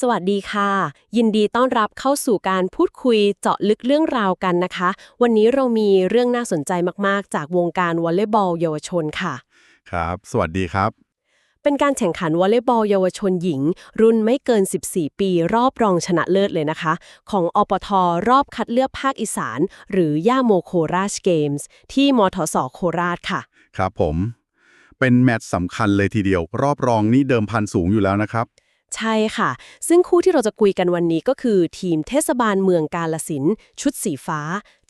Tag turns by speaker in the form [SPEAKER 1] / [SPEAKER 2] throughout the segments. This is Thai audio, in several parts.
[SPEAKER 1] สวัสดีค่ะ ยินดีต้อนรับเข้าสู่การพูดคุยเจาะลึกเรื่องราวกันนะคะ วันนี้เรามีเรื่องน่าสนใจมากๆ จากวงการวอลเลย์บอลเยาวชนค่ะ
[SPEAKER 2] ครับ สวัสดีครับ
[SPEAKER 1] เป็นการแข่งขันวอลเลย์บอลเยาวชนหญิง รุ่นไม่เกิน 14 ปีรอบรองชนะเลิศเลยนะคะ ของอปทรอบคัดเลือกภาคอีสาน หรือย่าโมโคราชเกมส์ที่มทสโคราชค่ะ
[SPEAKER 2] ครับผม เป็นแมตช์สำคัญเลยทีเดียว รอบรองนี่เดิมพันสูงอยู่แล้วนะครับ
[SPEAKER 1] ใช่ค่ะ ซึ่งคู่ที่เราจะคุยกันวันนี้ก็คือ ทีมเทศบาลเมืองกาลสินธุ์ชุดสีฟ้า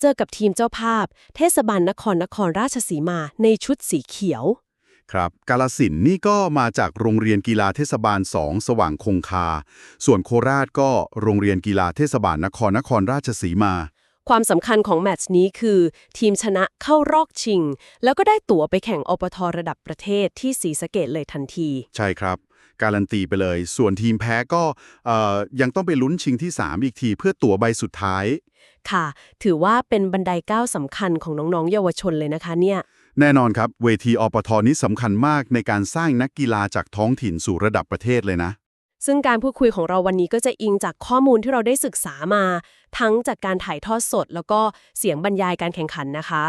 [SPEAKER 1] เจอกับทีมเจ้าภาพ เทศบาลนครนครราชสีมาในชุดสีเขียว
[SPEAKER 2] ครับกาลสินธุ์นี่ก็มาจากโรงเรียนกีฬาเทศบาล 2 สว่างคงคา ส่วนโคราชก็โรงเรียนกีฬาเทศบาลนครนครราชสีมา
[SPEAKER 1] ความสำคัญของแมตช์นี้คือ ทีมชนะเข้ารอบชิง แล้วก็ได้ตั๋วไปแข่งอปทระดับประเทศที่ศรีสะเกดเลยทันที
[SPEAKER 2] ใช่ครับ การันตีไปเลย ส่วนทีมแพ้ก็เอ่อยังต้องไปลุ้นชิงที่ 3 อีกทีเพื่อตั๋วใบสุดท้าย
[SPEAKER 1] ค่ะ ถือว่าเป็นบันไดก้าวสำคัญของน้องๆ เยาวชนเลยนะคะเนี่ย
[SPEAKER 2] แน่นอนครับ เวทีอปทนี้สำคัญมากในการสร้างนักกีฬาจากท้องถิ่นสู่ระดับประเทศเลยนะ
[SPEAKER 1] ซึ่งการพูดคุยของเราวันนี้ก็จะอิงจากข้อมูลที่เราได้ศึกษามา ทั้งจากการถ่ายทอดสด แล้วก็เสียงบรรยายการแข่งขันนะคะ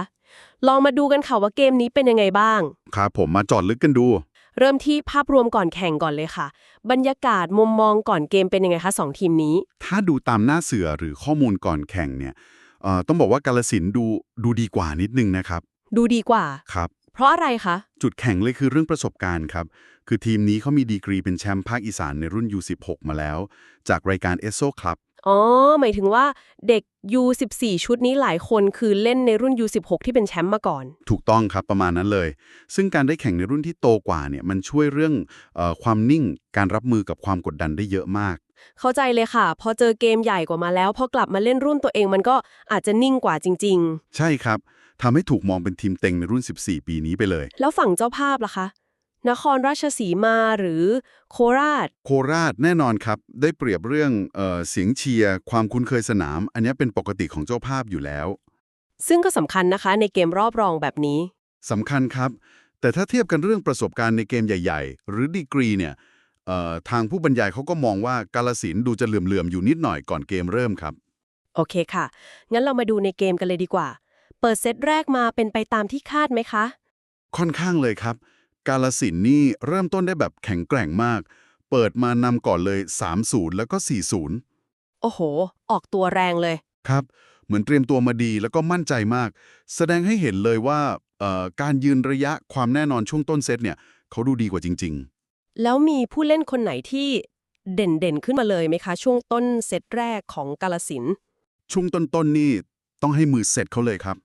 [SPEAKER 1] ลองมาดูกันค่ะว่าเกมนี้เป็นยังไงบ้าง
[SPEAKER 2] ครับผมมาจอดลึกกันดู
[SPEAKER 1] เริ่มที่ภาพรวมก่อนแข่งก่อนเลยค่ะ บรรยากาศมุมมองก่อนเกมเป็นยังไงคะสองทีมนี้
[SPEAKER 2] ถ้าดูตามหน้าเสือหรือข้อมูลก่อนแข่งเนี่ยเอ่อต้องบอกว่ากาลสินธุ์ดูดูดีกว่านิดนึงนะครับ
[SPEAKER 1] ดูดีกว่า
[SPEAKER 2] ครับ
[SPEAKER 1] เพราะอะไรคะ
[SPEAKER 2] จุดแข่งเลยคือเรื่องประสบการณ์ครับ คือทีมนี้เขามีดีกรีเป็นแชมป์ภาคอีสานในรุ่น U16 มาแล้ว จากรายการ e s o Club
[SPEAKER 1] อ๋อ หมายถึงว่าเด็ก U14 ชุดนี้หลายคนคือเล่นในรุ่น U16 ที่เป็นแชมป์มาก่อน
[SPEAKER 2] ถูกต้องครับประมาณนั้นเลย ซึ่งการได้แข่งในรุ่นที่โตกว่าเนี่ยมันช่วยเรื่องเออความนิ่งการรับมือกับความกดดันได้เยอะมาก
[SPEAKER 1] เข้าใจเลยค่ะ พอเจอเกมใหญ่กว่ามาแล้ว พอกลับมาเล่นรุ่นตัวเองมันก็อาจจะนิ่งกว่าจริง
[SPEAKER 2] ใช่ครับทำให้ถูกมองเป็นทีมเต็งในรุ่น 14 ปีนี้ไปเลย
[SPEAKER 1] ๆแล้วฝั่งเจ้าภาพล่ะคะ นครราชสีมาหรือโคราช
[SPEAKER 2] โคราชแน่นอนครับ ได้เปรียบเรื่องเออเสียงเชียร์ความคุ้นเคยสนาม อันนี้เป็นปกติของเจ้าภาพอยู่แล้ว
[SPEAKER 1] ซึ่งก็สำคัญนะคะในเกมรอบรองแบบนี้
[SPEAKER 2] สำคัญครับ แต่ถ้าเทียบกันเรื่องประสบการณ์ในเกมใหญ่ ๆ หรือดีกรีเนี่ยเอ่อทางผู้บรรยายเขาก็มองว่ากาลสินธุ์ดูจะเหลื่อมๆอยู่นิดหน่อยก่อนเกมเริ่มครับ
[SPEAKER 1] โอเคค่ะ งั้นเรามาดูในเกมกันเลยดีกว่า เปิดเซตแรกมาเป็นไปตามที่คาดไหมคะ
[SPEAKER 2] ค่อนข้างเลยครับ กาลสินธุ์นี่เริ่มต้นได้แบบแข็งแกร่งมาก เปิดมานำก่อนเลย 3-0 แล้วก็ 4-0
[SPEAKER 1] โอ้โห ออกตัวแรงเลย
[SPEAKER 2] ครับ เหมือนเตรียมตัวมาดีแล้วก็มั่นใจมาก แสดงให้เห็นเลยว่าเอ่อการยืนระยะความแน่นอนช่วงต้นเซตเนี่ยเขาดูดีกว่าจริง ๆ
[SPEAKER 1] แล้วมีผู้เล่นคนไหนที่เด่นๆ ขึ้นมาเลยไหมคะ ช่วงต้นเซตแรกของกาลสินธุ์
[SPEAKER 2] ช่วงต้นๆนนี่ต้องให้มือเสร็จเขาเลยครับ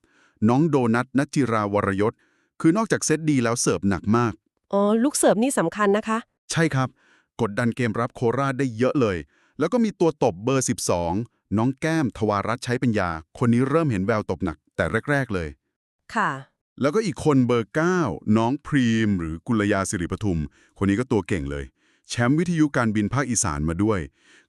[SPEAKER 2] น้องโดนัทนัจจิราวรยศ คือนอกจากเซตดีแล้วเสิร์ฟหนักมาก
[SPEAKER 1] อ๋อ ลูกเสิร์ฟนี่สำคัญนะคะ
[SPEAKER 2] ใช่ครับ กดดันเกมรับโคราชได้เยอะเลย แล้วก็มีตัวตบเบอร์ 12 น้องแก้มทวารัตน์ใช้ปัญญา คนนี้เริ่มเห็นแววตบหนัก แต่แรก ๆ เลย
[SPEAKER 1] ค่ะ
[SPEAKER 2] แล้วก็อีกคนเบอร์ 9 น้องพรีม หรือกุลยาสิริปทุม คนนี้ก็ตัวเก่งเลย แชมป์วิทยุการบินภาคอีสานมาด้วย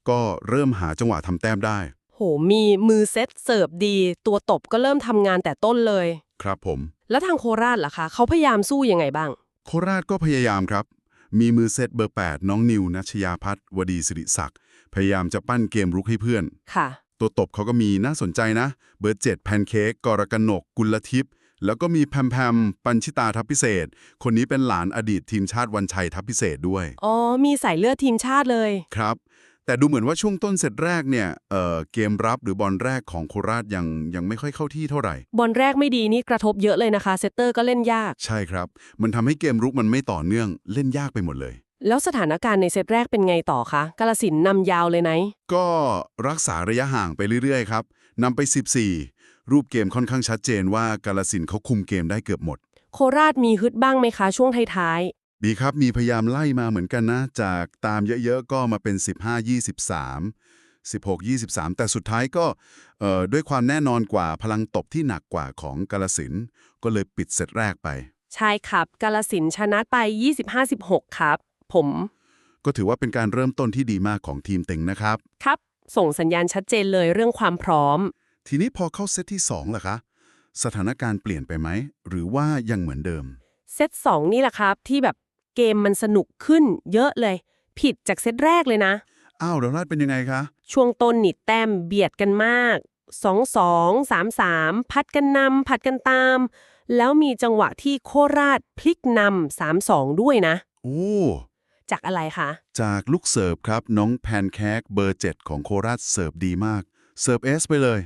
[SPEAKER 2] ก็เริ่มหาจังหวะทำแต้มได้
[SPEAKER 1] โห มีมือเซตเสิร์ฟดี ตัวตบก็เริ่มทำงานแต่ต้นเลย
[SPEAKER 2] ครับผม
[SPEAKER 1] แล้วทางโคราชล่ะคะ เขาพยายามสู้ยังไงบ้าง
[SPEAKER 2] โคราชก็พยายามครับ มีมือเซตเบอร์ 8 น้องนิวนัชยาพัฒน์วดีสิริศักดิ์พยายามจะปั้นเกมรุกให้เพื่อน
[SPEAKER 1] ค่ะ
[SPEAKER 2] ตัวตบเขาก็มีน่าสนใจนะ เบอร์ 7 แพนเค้กกรกนก กุลทิพย์แล้วก็มีแพมแพมปัญชิตาทัพพิเศษ คนนี้เป็นหลานอดีตทีมชาติวันชัยทัพพิเศษด้วย
[SPEAKER 1] อ๋อ มีสายเลือดทีมชาติเลย
[SPEAKER 2] ครับ แต่ดูเหมือนว่าช่วงต้นเซตแรกเนี่ยเอ่อเกมรับหรือบอลแรกของโคราชยังยังไม่ค่อยเข้าที่เท่าไหร่
[SPEAKER 1] บอลแรกไม่ดีนี่กระทบเยอะเลยนะคะเซตเตอร์ก็เล่นยาก
[SPEAKER 2] ใช่ครับ มันทำให้เกมรุกมันไม่ต่อเนื่องเล่นยากไปหมดเลย
[SPEAKER 1] แล้วสถานการณ์ในเซตแรกเป็นไงต่อคะกาลสินธุ์นำยาวเลยไหน
[SPEAKER 2] ก็รักษาระยะห่างไปเรื่อยๆครับนำไป 14 รูปเกมค่อนข้างชัดเจนว่ากาลสินธุ์เขาคุมเกมได้เกือบหมด
[SPEAKER 1] โคราชมีฮึดบ้างไหมคะช่วงท้าย
[SPEAKER 2] ดีครับมีพยายามไล่มาเหมือนกันนะ จากตามเยอะๆ ก็มาเป็น 15 23 16 23 แต่สุดท้ายก็เอ่อด้วยความแน่นอนกว่าพลังตบที่หนักกว่าของกาลสินธุ์ก็เลยปิดเซตแรกไป
[SPEAKER 1] ๆใช่ครับกาลสินธุ์ชนะไป 25-16 ครับ ผม
[SPEAKER 2] ก็ถือว่าเป็นการเริ่มต้นที่ดีมากของทีมเต็งนะครับ
[SPEAKER 1] ครับ ส่งสัญญาณชัดเจนเลยเรื่องความพร้อม
[SPEAKER 2] ทีนี้พอเข้าเซตที่2ล่ะคะ สถานการณ์เปลี่ยนไปไหม หรือว่ายังเหมือนเดิม
[SPEAKER 1] เซตสองนี่แหละครับที่แบบ เกมมันสนุกขึ้นเยอะเลย ผิดจากเซตแรกเลยนะ
[SPEAKER 2] อ้าวแล้วราชเป็นยังไงคะ
[SPEAKER 1] ช่วงต้นนี่แต้มเบียดกันมาก2 2 3 3พัดกันนำผัดกันตาม แล้วมีจังหวะที่โคราชพลิกนำ3 2ด้วยนะ
[SPEAKER 2] โอ้
[SPEAKER 1] จากอะไรคะ
[SPEAKER 2] จากลูกเสิร์ฟครับ น้องแพนเค้กเบอร์7ของโคราชเสิร์ฟดีมาก เสิร์ฟเอสไปเลย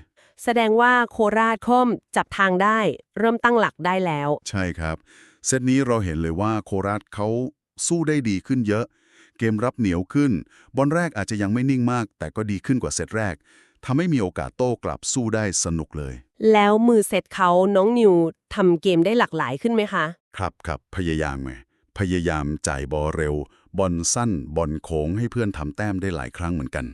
[SPEAKER 1] แสดงว่าโคราชค่อมจับทางได้ เริ่มตั้งหลักได้แล้ว
[SPEAKER 2] ใช่ครับ เซตนี้เราเห็นเลยว่าโคราชเขาสู้ได้ดีขึ้นเยอะ เกมรับเหนียวขึ้น บอลแรกอาจจะยังไม่นิ่งมาก แต่ก็ดีขึ้นกว่าเซตแรกทำให้มีโอกาสโต้กลับสู้ได้สนุกเลย
[SPEAKER 1] แล้วมือเซตเขาน้องนิวทำเกมได้หลากหลายขึ้นไหมคะ
[SPEAKER 2] ครับครับพยายามไงพยายามจ่ายบอลเร็ว บอลสั้น บอลโค้งให้เพื่อนทำแต้มได้หลายครั้งเหมือนกัน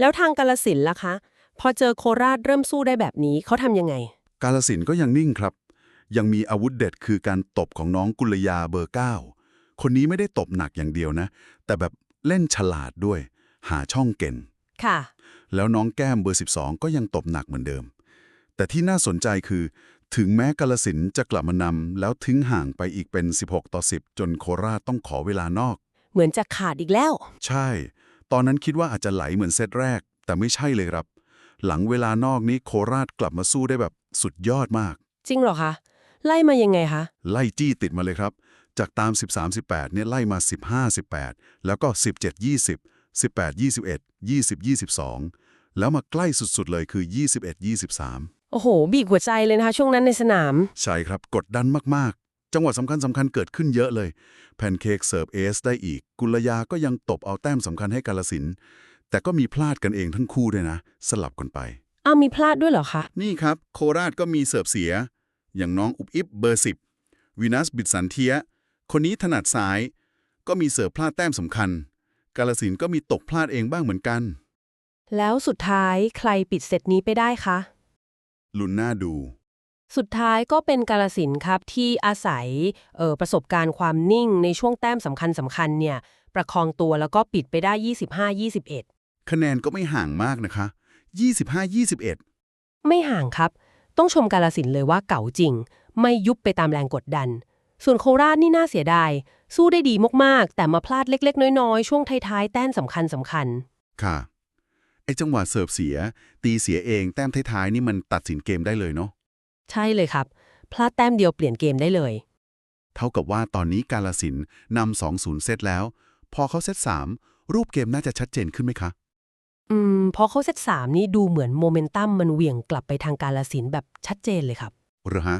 [SPEAKER 1] แล้วทางกาลสินธุ์ล่ะคะ พอเจอโคราชเริ่มสู้ได้แบบนี้เขาทำยังไง
[SPEAKER 2] กาลสินธุ์ก็ยังนิ่งครับ ยังมีอาวุธเด็ดคือการตบของน้องกุลยาเบอร์9คนนี้ไม่ได้ตบหนักอย่างเดียวนะ แต่แบบเล่นฉลาดด้วย หาช่องเก่ง
[SPEAKER 1] ค่ะ
[SPEAKER 2] แล้วน้องแก้มเบอร์ 12 ก็ยังตบหนักเหมือนเดิม แต่ที่น่าสนใจคือ ถึงแม้กาลสินธุ์จะกลับมานำแล้วทิ้งห่างไปอีกเป็น 16 ต่อ 10 จนโคราชต้องขอเวลานอก
[SPEAKER 1] เหมือนจะขาดอีกแล้ว
[SPEAKER 2] ใช่ ตอนนั้นคิดว่าอาจจะไหลเหมือนเซตแรก แต่ไม่ใช่เลยครับ หลังเวลานอกนี้โคราชกลับมาสู้ได้แบบสุดยอดมาก
[SPEAKER 1] จริงเหรอคะ ไล่มายังไงคะ
[SPEAKER 2] ไล่จี้ติดมาเลยครับ จากตาม 13-18เนี่ยไล่มา 15-18 แล้วก็ 17-20 18-21 20-22 แล้วมาใกล้สุดๆเลยคือ 21-23
[SPEAKER 1] โอ้โห บีบหัวใจเลยนะคะ ช่วงนั้นในสนาม
[SPEAKER 2] ใช่ครับกดดันมากๆ จังหวะสำคัญสำคัญเกิดขึ้นเยอะเลย แพนเค้กเสิร์ฟเอสได้อีก กุลยาก็ยังตบเอาแต้มสำคัญให้กาลสินธุ์แต่ก็มีพลาดกันเองทั้งคู่ด้วยนะ สลับกันไป
[SPEAKER 1] อ้าวมีพลาดด้วยเหรอคะ
[SPEAKER 2] นี่ครับ โคราชก็มีเสิร์ฟเสีย อย่างน้องอุบอิบเบอร์ 10วินัสบิดสันเทีย คนนี้ถนัดซ้าย ก็มีเสิร์ฟพลาดแต้มสำคัญ กาลสินธุ์ก็มีตกพลาดเองบ้างเหมือนกัน
[SPEAKER 1] แล้วสุดท้ายใครปิดเซตนี้ไปได้คะ
[SPEAKER 2] ลุ้นหน้าดู
[SPEAKER 1] สุดท้ายก็เป็นกาลสินธุ์ครับที่อาศัยเอ่อประสบการณ์ความนิ่งในช่วงแต้มสำคัญสำคัญๆเนี่ยประคองตัวแล้วก็ปิดไปได้ 25-21
[SPEAKER 2] คะแนนก็ไม่ห่างมากนะคะ 25-21
[SPEAKER 1] ไม่ห่างครับ ต้องชมกาลสินธุ์เลยว่าเก่าจริง ไม่ยุบไปตามแรงกดดัน ส่วนโคราชนี่น่าเสียดาย สู้ได้ดีมากๆ แต่มาพลาดเล็ก ๆ น้อยๆ ช่วงท้ายๆ แต้มสำคัญสำคัญ
[SPEAKER 2] ค่ะ ไอจังหวะเสิร์ฟเสีย ตีเสียเองแต้มท้ายๆนี่มันตัดสินเกมได้เลยเนาะ
[SPEAKER 1] ใช่เลยครับ พลาดแต้มเดียวเปลี่ยนเกมได้เลย
[SPEAKER 2] เท่ากับว่าตอนนี้กาลสินธุ์นำ2-0เซตแล้ว พอเขาเซต3รูปเกมน่าจะชัดเจนขึ้นไหมคะ
[SPEAKER 1] อืมพอเข้าเซตสามนี่ดูเหมือนโมเมนตัมมันเหวี่ยงกลับไปทางกาลสินธุ์แบบชัดเจนเลยครับ
[SPEAKER 2] หรือฮะ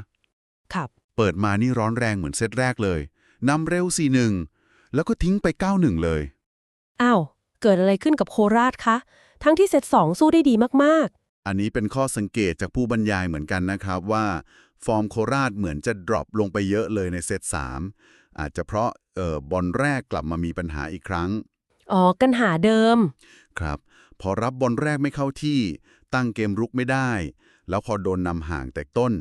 [SPEAKER 1] ครับ
[SPEAKER 2] เปิดมานี่ร้อนแรงเหมือนเซตแรกเลยนำเร็ว 4-1 แล้วก็ทิ้งไป 9-1 เลย
[SPEAKER 1] อ้าว เกิดอะไรขึ้นกับโคราชคะ ทั้งที่เซตสองสู้ได้ดีมาก
[SPEAKER 2] อันนี้เป็นข้อสังเกตจากผู้บรรยายเหมือนกันนะครับว่า ฟอร์มโคราชเหมือนจะดรอปลงไปเยอะเลยในเซต3อาจจะเพราะเอ่อบอลแรกกลับมามีปัญหาอีกครั้ง
[SPEAKER 1] ๆ อ๋อ กันหาเดิม
[SPEAKER 2] ครับ พอรับบอลแรกไม่เข้าที่ ตั้งเกมรุกไม่ได้ แล้วพอโดนนำห่างแต่ต้น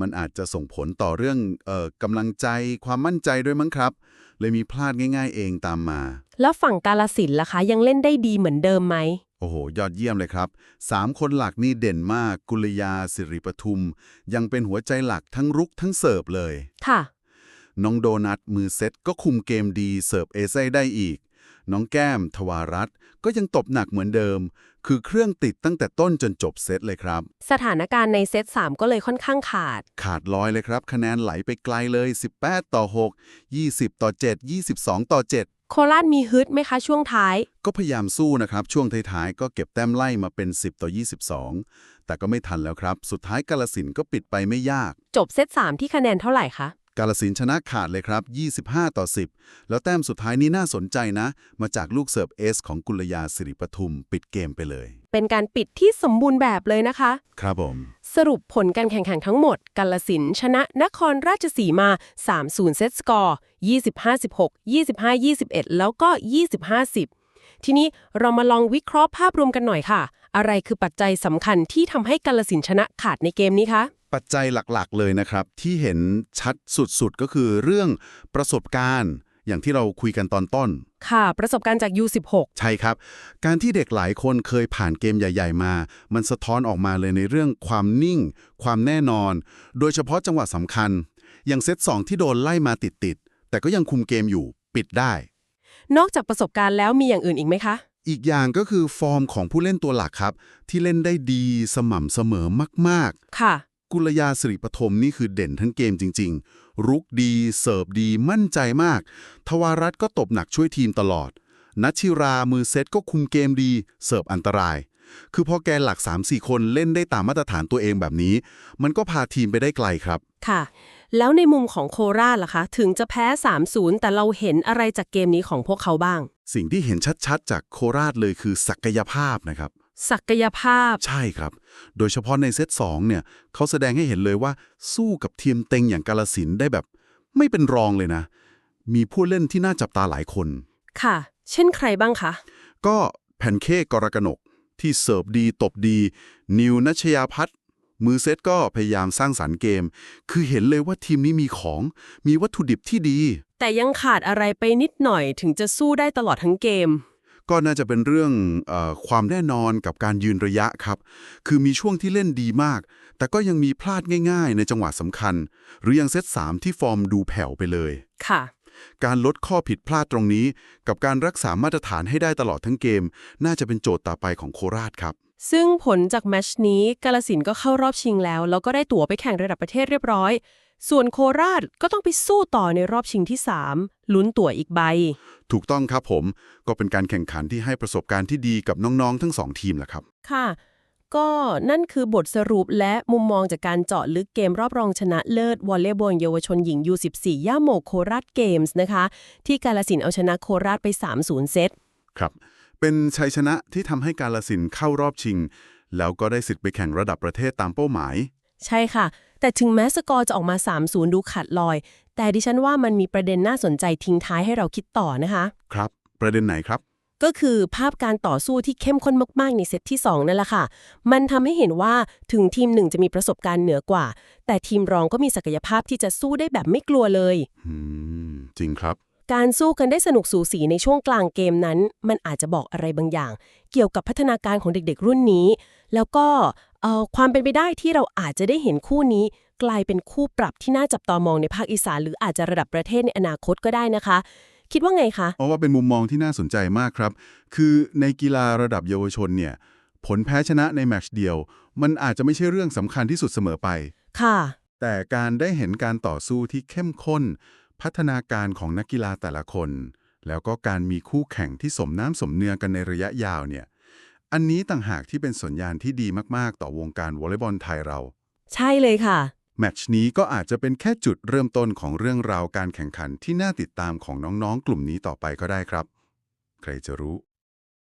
[SPEAKER 2] มันอาจจะส่งผลต่อเรื่องเอ่อกำลังใจความมั่นใจด้วยมั้งครับ เลยมีพลาดง่าย ๆ เองตามมา
[SPEAKER 1] แล้วฝั่งกาลสินธุ์ล่ะคะ ยังเล่นได้ดีเหมือนเดิมไหม
[SPEAKER 2] โอ้โห ยอดเยี่ยมเลยครับ 3 คนหลักนี่เด่นมาก กุลยาสิริปทุม ยังเป็นหัวใจหลักทั้งรุกทั้งเสิร์ฟเลย
[SPEAKER 1] ค่ะ
[SPEAKER 2] น้องโดนัทมือเซตก็คุมเกมดีเสิร์ฟเอเซ่ได้อีก น้องแก้ม ทวารัตน์ก็ยังตบหนักเหมือนเดิม คือเครื่องติดตั้งแต่ต้นจนจบเซตเลยครับ
[SPEAKER 1] สถานการณ์ในเซตสามก็เลยค่อนข้างขาด
[SPEAKER 2] ขาดลอยเลยครับ คะแนนไหลไปไกลเลย 18 ต่อ 6 20 ต่อ 7 22 ต่อ 7
[SPEAKER 1] โคราชมีฮึดไหมคะช่วงท้าย
[SPEAKER 2] ก็พยายามสู้นะครับ ช่วงท้ายๆ ก็เก็บแต้มไล่มาเป็น 10 ต่อ 22 แต่ก็ไม่ทันแล้วครับ สุดท้ายกาลสินธุ์ก็ปิดไปไม่ยาก
[SPEAKER 1] จบเซตสามที่คะแนนเท่าไหร่คะ
[SPEAKER 2] กาลสินธุ์ชนะขาดเลยครับ 25 ต่อ 10 แล้วแต้มสุดท้ายนี้น่าสนใจนะ มาจากลูกเสิร์ฟเอสของกุลยาสิริปทุม ปิดเกมไปเลย
[SPEAKER 1] เป็นการปิดที่สมบูรณ์แบบเลยนะคะ
[SPEAKER 2] ครับผม
[SPEAKER 1] สรุปผลการแข่งขันทั้งหมด กาลสินธุ์ชนะนครราชสีมา 3-0 เซตสกอร์ 25-16 25-21 แล้วก็ 25-10 ทีนี้เรามาลองวิเคราะห์ภาพรวมกันหน่อยค่ะ อะไรคือปัจจัยสำคัญที่ทำให้กาลสินธุ์ชนะขาดในเกมนี้คะ
[SPEAKER 2] ปัจจัยหลักๆ เลยนะครับ ที่เห็นชัดสุดๆ ก็คือเรื่องประสบการณ์อย่างที่เราคุยกันตอนต้น
[SPEAKER 1] ค่ะ ประสบการณ์จาก U16
[SPEAKER 2] ใช่ครับ การที่เด็กหลายคนเคยผ่านเกมใหญ่ ๆ มา มันสะท้อนออกมาเลยในเรื่องความนิ่ง ความแน่นอน โดยเฉพาะจังหวะสำคัญ อย่างเซต2ที่โดนไล่มาติดๆ แต่ก็ยังคุมเกมอยู่ปิดได้
[SPEAKER 1] นอกจากประสบการณ์แล้วมีอย่างอื่นอีกไหมคะ
[SPEAKER 2] อีกอย่างก็คือฟอร์มของผู้เล่นตัวหลักครับ ที่เล่นได้ดีสม่ำเสมอมาก
[SPEAKER 1] ค่ะ
[SPEAKER 2] ๆ กุลยาสิริปฐมนี่คือเด่นทั้งเกมจริง ๆ รุกดีเสิร์ฟดีมั่นใจมาก ทวารัตน์ก็ตบหนักช่วยทีมตลอด นัชชิรามือเซตก็คุมเกมดี เสิร์ฟอันตราย คือพอแกนหลัก 3-4 คนเล่นได้ตามมาตรฐานตัวเองแบบนี้ มันก็พาทีมไปได้ไกลครับ
[SPEAKER 1] ค่ะ แล้วในมุมของโคราชล่ะคะ ถึงจะแพ้ 3-0 แต่เราเห็นอะไรจากเกมนี้ของพวกเขาบ้าง
[SPEAKER 2] สิ่งที่เห็นชัดๆ จากโคราชเลยคือศักยภาพนะครับ
[SPEAKER 1] ศักยภาพ
[SPEAKER 2] ใช่ครับ โดยเฉพาะในเซต2เนี่ยเขาแสดงให้เห็นเลยว่าสู้กับทีมเต็งอย่างกาลสินธุ์ได้แบบ ไม่เป็นรองเลยนะ มีผู้เล่นที่น่าจับตาหลายคน
[SPEAKER 1] ค่ะ เช่นใครบ้างคะ
[SPEAKER 2] ก็แพนเค้กกรกนก ที่เสิร์ฟดีตบดี นิวนัชยาพัฒน์มือเซตก็พยายามสร้างสรรค์เกม คือเห็นเลยว่าทีมนี้มีของ มีวัตถุดิบที่ดี
[SPEAKER 1] แต่ยังขาดอะไรไปนิดหน่อยถึงจะสู้ได้ตลอดทั้งเกม
[SPEAKER 2] ก็น่าจะเป็นเรื่องเออความแน่นอนกับการยืนระยะครับ คือมีช่วงที่เล่นดีมาก แต่ก็ยังมีพลาดง่าย ๆ ในจังหวะสำคัญ หรือยังเซต3ที่ฟอร์มดูแผ่วไปเลย
[SPEAKER 1] ค่ะ
[SPEAKER 2] การลดข้อผิดพลาดตรงนี้ กับการรักษามาตรฐานให้ได้ตลอดทั้งเกม น่าจะเป็นโจทย์ต่อไปของโคราชครับ
[SPEAKER 1] ซึ่งผลจากแมตชนี้กาลสินธุ์ก็เข้ารอบชิงแล้ว แล้วก็ได้ตั๋วไปแข่งระดับประเทศเรียบร้อย ส่วนโคราชก็ต้องไปสู้ต่อในรอบชิงที่ 3 ลุ้นตั๋วอีกใบ
[SPEAKER 2] ถูกต้องครับผมก็เป็นการแข่งขันที่ให้ประสบการณ์ที่ดีกับน้องๆ ทั้งสองทีมแหละครับ
[SPEAKER 1] ค่ะ ก็นั่นคือบทสรุปและมุมมองจากการเจาะลึกเกมรอบรองชนะเลิศวอลเลย์บอลเยาวชนหญิง U14 ย่าโมโคราชเกมส์นะคะ ที่กาลสินธุ์เอาชนะโคราชไป 3-0 เซต
[SPEAKER 2] ครับเป็นชัยชนะที่ทำให้การละสินธุ์เข้ารอบชิง แล้วก็ได้สิทธิ์ไปแข่งระดับประเทศตามเป้าหมาย
[SPEAKER 1] ใช่ค่ะ แต่ถึงแม้สกอร์จะออกมา 3-0 ดูขาดลอย แต่ดิฉันว่ามันมีประเด็นน่าสนใจทิ้งท้ายให้เราคิดต่อนะคะ
[SPEAKER 2] ครับ ประเด็นไหนครับ
[SPEAKER 1] ก็คือภาพการต่อสู้ที่เข้มข้นมากๆ ในเซตที่ 2 นั่นแหละค่ะ มันทำให้เห็นว่าถึงทีมหนึ่งจะมีประสบการณ์เหนือกว่า แต่ทีมรองก็มีศักยภาพที่จะสู้ได้แบบไม่กลัวเลย
[SPEAKER 2] อืมจริงครับ
[SPEAKER 1] การสู้กันได้สนุกสูสีในช่วงกลางเกมนั้น มันอาจจะบอกอะไรบางอย่าง เกี่ยวกับพัฒนาการของเด็กๆรุ่นนี้ แล้วก็เอ่อความเป็นไปได้ที่เราอาจจะได้เห็นคู่นี้ กลายเป็นคู่ปรับที่น่าจับตามองในภาคอีสานหรืออาจจะระดับประเทศในอนาคตก็ได้นะคะ คิดว่าไงคะ
[SPEAKER 2] เพราะว่าเป็นมุมมองที่น่าสนใจมากครับ คือในกีฬาระดับเยาวชนเนี่ยผลแพ้ชนะในแมตช์เดียว มันอาจจะไม่ใช่เรื่องสำคัญที่สุดเสมอไป
[SPEAKER 1] ค่ะ
[SPEAKER 2] แต่การได้เห็นการต่อสู้ที่เข้มข้น พัฒนาการของนักกีฬาแต่ละคน แล้วก็การมีคู่แข่งที่สมน้ำสมเนื้อกันในระยะยาวเนี่ย อันนี้ต่างหากที่เป็นสัญญาณที่ดีมากๆ ต่อวงการวอลเลย์บอลไทยเรา
[SPEAKER 1] ใช่เลยค่ะ
[SPEAKER 2] แมตช์นี้ก็อาจจะเป็นแค่จุดเริ่มต้นของเรื่องราวการแข่งขันที่น่าติดตามของน้องๆ กลุ่มนี้ต่อไปก็ได้ครับ ใครจะรู้